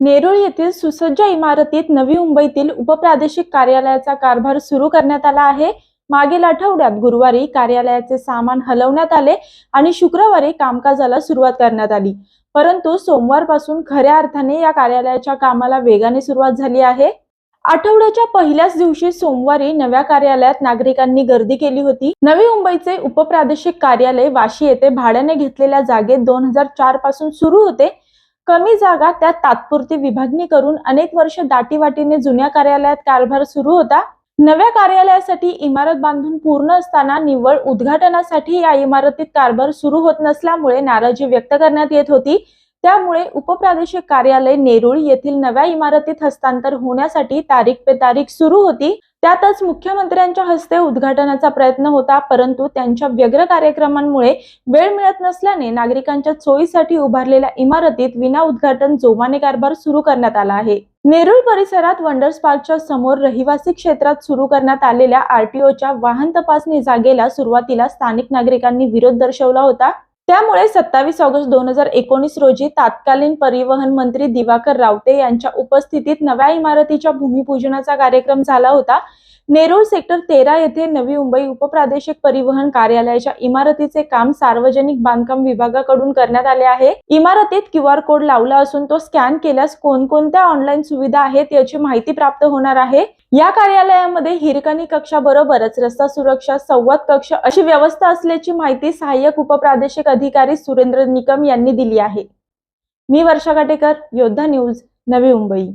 नेरूळ येथील सुसज्ज इमारतीत नवी मुंबईतील उपप्रादेशिक कार्यालयाचा कारभार सुरू करण्यात आला आहे. मागील आठवड्यात गुरुवारी कार्यालयाचे सामान हलवण्यात आले आणि शुक्रवारी कामकाजाला सुरुवात करण्यात आली. परंतु सोमवारपासून खऱ्या अर्थाने या कार्यालयाच्या कामाला वेगाने सुरुवात झाली आहे. आठवड्याच्या पहिल्याच दिवशी सोमवारी नव्या कार्यालयात नागरिकांनी गर्दी केली होती. नवी मुंबईचे उपप्रादेशिक कार्यालय वाशी येथे भाड्याने घेतलेल्या जागेत दोन हजार चारपासून सुरू होते. कमी जागा त्यात तात्पुरती विभागणी करून अनेक वर्ष दाटीवाटीने जुन्या कार्यालयात कारभार सुरू होता. नव्या कार्यालयासाठी इमारत बांधून पूर्ण असताना निव्वळ उद्घाटनासाठी या इमारतीत कारभार सुरू होत नसल्यामुळे नाराजी व्यक्त करण्यात येत होती. त्यामुळे उपप्रादेशिक कार्यालय नेरुळ येथील नव्या इमारतीत हस्तांतर होण्यासाठी तारीख पे तारीख सुरू होती. त्यातच मुख्यमंत्र्यांच्या हस्ते उद्घाटनाचा प्रयत्न होता परंतु त्यांच्या व्यग्र कार्यक्रमांमुळे वेळ मिळत नसल्याने नागरिकांच्या सोयीसाठी उभारलेल्या इमारतीत विना उद्घाटन जोमाने कारभार सुरू करण्यात आला आहे. नेरुळ परिसरात वंडर्स पार्कच्या समोर रहिवासी क्षेत्रात सुरू करण्यात आलेल्या आरटीओच्या वाहन तपासणी जागेला सुरुवातीला स्थानिक नागरिकांनी विरोध दर्शवला होता. त्यामुळे सत्तावीस ऑगस्ट दोन हजार एकोणीस रोजी तात्कालीन परिवहन मंत्री दिवाकर रावते यांच्या उपस्थितीत नव्या इमारतीच्या भूमिपूजनाचा कार्यक्रम झाला होता. नेरूळ सेक्टर तेरा येथे नवी मुंबई उपप्रादेशिक परिवहन कार्यालयाच्या इमारतीचे काम सार्वजनिक बांधकाम विभागाकडून करण्यात आले आहे. इमारतीत क्यू आर कोड लावला असून तो स्कॅन केल्यास कोणकोणत्या ऑनलाईन सुविधा आहेत याची माहिती प्राप्त होणार आहे. या कार्यालयामध्ये हिरकणी कक्षाबरोबरच रस्ता सुरक्षा संवाद कक्ष अशी व्यवस्था असल्याची माहिती सहाय्यक उपप्रादेशिक अधिकारी सुरेंद्र निकम यांनी दिली आहे. मी वर्षा काटेकर योद्धा न्यूज नवी मुंबई.